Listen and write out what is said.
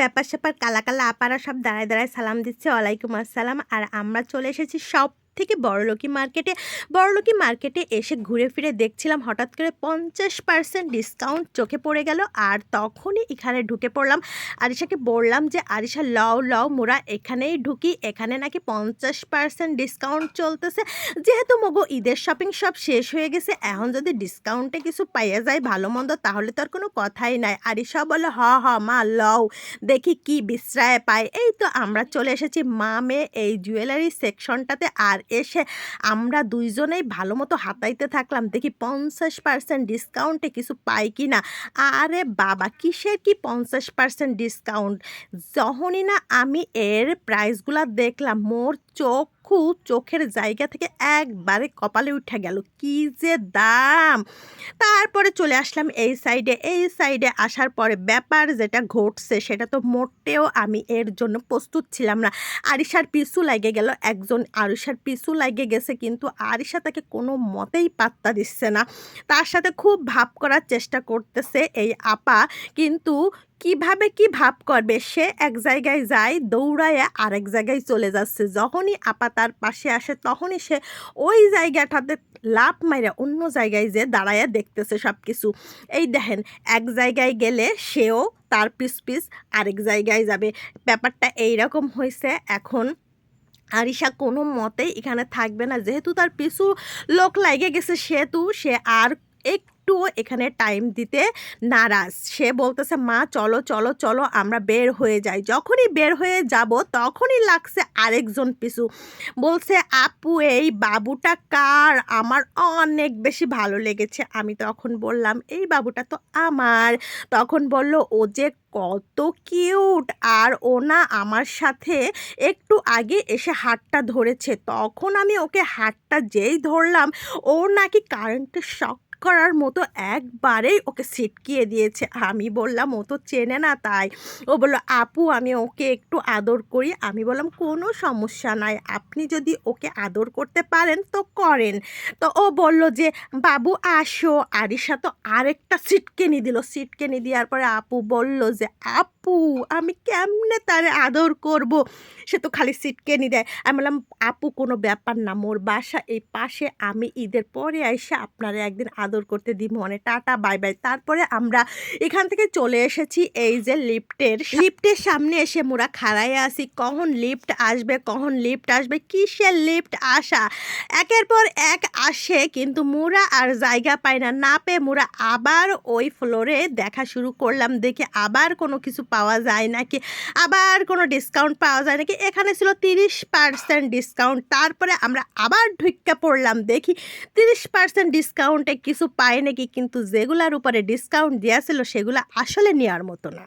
ব্যাপার স্যাপার কালা কালা আপারা সব দাঁড়ায় দাঁড়ায় সালাম দিচ্ছে, ওয়ালাইকুম আসসালাম। আর আমরা চলে এসেছি সব থেকে বড়লোকি মার্কেটে বড়লোকি মার্কেটে এসে ঘুরে ফিরে দেখছিলাম, হঠাৎ করে পঞ্চাশ পার্সেন্ট ডিসকাউন্ট চোখে পড়ে গেল আর তখনই এখানে ঢুকে পড়লাম। আরিশাকে বললাম যে, আরিশা, লও লও, মোরা এখানেই ঢুকি, এখানে নাকি পঞ্চাশ পার্সেন্ট ডিসকাউন্ট চলতেছে। যেহেতু মগো ঈদের শপিং সব শেষ হয়ে গেছে, এখন যদি ডিসকাউন্টে কিছু পাইয়া যায় ভালো মন্দ, তাহলে তো আর কোনো কথাই নাই। আরিশা বলে হ হ, মা, লও, দেখি কি বিশ্রায় পায়। এই তো আমরা চলে এসেছি মা মেয়ে এই জুয়েলারি সেকশনটাতে আর এসে আমরা দুইজনেই ভালো মতো হাতাইতে থাকলাম। দেখি পঞ্চাশ পার্সেন্ট ডিসকাউন্টে কিছু পাই কি না আরে বাবা, কিসের কি পঞ্চাশ পার্সেন্ট ডিসকাউন্ট যখনই না আমি এর প্রাইসগুলো দেখলাম, মোর চক্ষু চোখের জায়গা থেকে একবারে কপালে উঠে গেল। কি যে দাম! তারপরে চলে আসলাম এই সাইডে এই সাইডে আসার পরে ব্যাপার যেটা ঘটছে সেটা তো মোটেও আমি এর জন্য প্রস্তুত ছিলাম না। আরিশার পিছু লাগে গেল। একজন আরিশার পিছু লাগে গেছে কিন্তু আরিশা তাকে কোনো মতেই পাত্তা দিচ্ছে না। তার সাথে খুব ভাব করার চেষ্টা করতেছে এই আপা। কিন্তু কীভাবে কি ভাব করবে? সে এক জায়গায় যায়, দৌড়ায়, আরেক জায়গায় চলে যাচ্ছে। যখনই আপা তার পাশে আসে, তখনই সে ওই জায়গাটাতে লাভ মাইরা অন্য জায়গায় যে দাঁড়ায় দেখতেছে সব কিছু এই দেখেন, এক জায়গায় গেলে সেও তার পিস পিস আরেক জায়গায় যাবে। ব্যাপারটা এই রকম হয়েছে এখন আরিশা কোনো মতেই এখানে থাকবে না। যেহেতু তার পিছু লোক লাগে গেছে, সেহেতু সে আর একটুও এখানে টাইম দিতে নারাজ। সে বলতেছে, মা, চলো চলো চলো, আমরা বের হয়ে যাই। যখনই বের হয়ে যাব, তখনই লাগছে আরেকজন পিছু বলছে, আপু, এই বাবুটা কার? আমার অনেক বেশি ভালো লেগেছে। আমি তখন বললাম, এই বাবুটা তো আমার। তখন বলল, ও যে কত কিউট আর ও না আমার সাথে একটু আগে এসে হাতটা ধরেছে। তখন আমি ওকে হাতটা যেই ধরলাম ও নাকি কারেন্টের শক করার মতো একবারেই ওকে ছিটকিয়ে দিয়েছে। আমি বললাম, ও তো চেনে না তাই। ও বলল, আপু, আমি ওকে একটু আদর করি। আমি বললাম, কোনো সমস্যা নাই। আপনি যদি ওকে আদর করতে পারেন তো করেন। তো ও বলল যে, বাবু, আসো। আরিশা তো আরেকটা সিটকেনি দিল। সিটকেনি দেওয়ার পরে আপু বলল যে, আপু, আমি কেমনে তারে আদর করব? সে তো খালি সিটকেনি দেয়। আমি বললাম, আপু, কোনো ব্যাপার না, মোর বাসা এই পাশে আমি ঈদের পরে এসে আপনারা একদিন আদর করতে দিই মনে টাটা, বাই বাই। তারপরে আমরা এখান থেকে চলে এসেছি এই যে লিফটের লিফটের সামনে এসে মোরা খাড়াই আসি কখন লিফট আসবে, কখন লিফট আসবে, কিসের লিফট আসা? একের পর এক আসে, কিন্তু মোরা আর জায়গা পায় না। না পেয়ে মোরা আবার ওই ফ্লোরে দেখা শুরু করলাম। দেখে আবার কোনো কিছু পাওয়া যায় নাকি? আবার কোনো ডিসকাউন্ট পাওয়া যায় নাকি? এখানে ছিল তিরিশ পার্সেন্ট ডিসকাউন্ট তারপরে আমরা আবার ঢুক্কা পড়লাম, দেখি তিরিশ পার্সেন্ট ডিসকাউন্টে কিছু পায় নাকি কিন্তু যেগুলার উপরে ডিসকাউন্ট দেওয়া ছিল, সেগুলো আসলে নেওয়ার মতো না।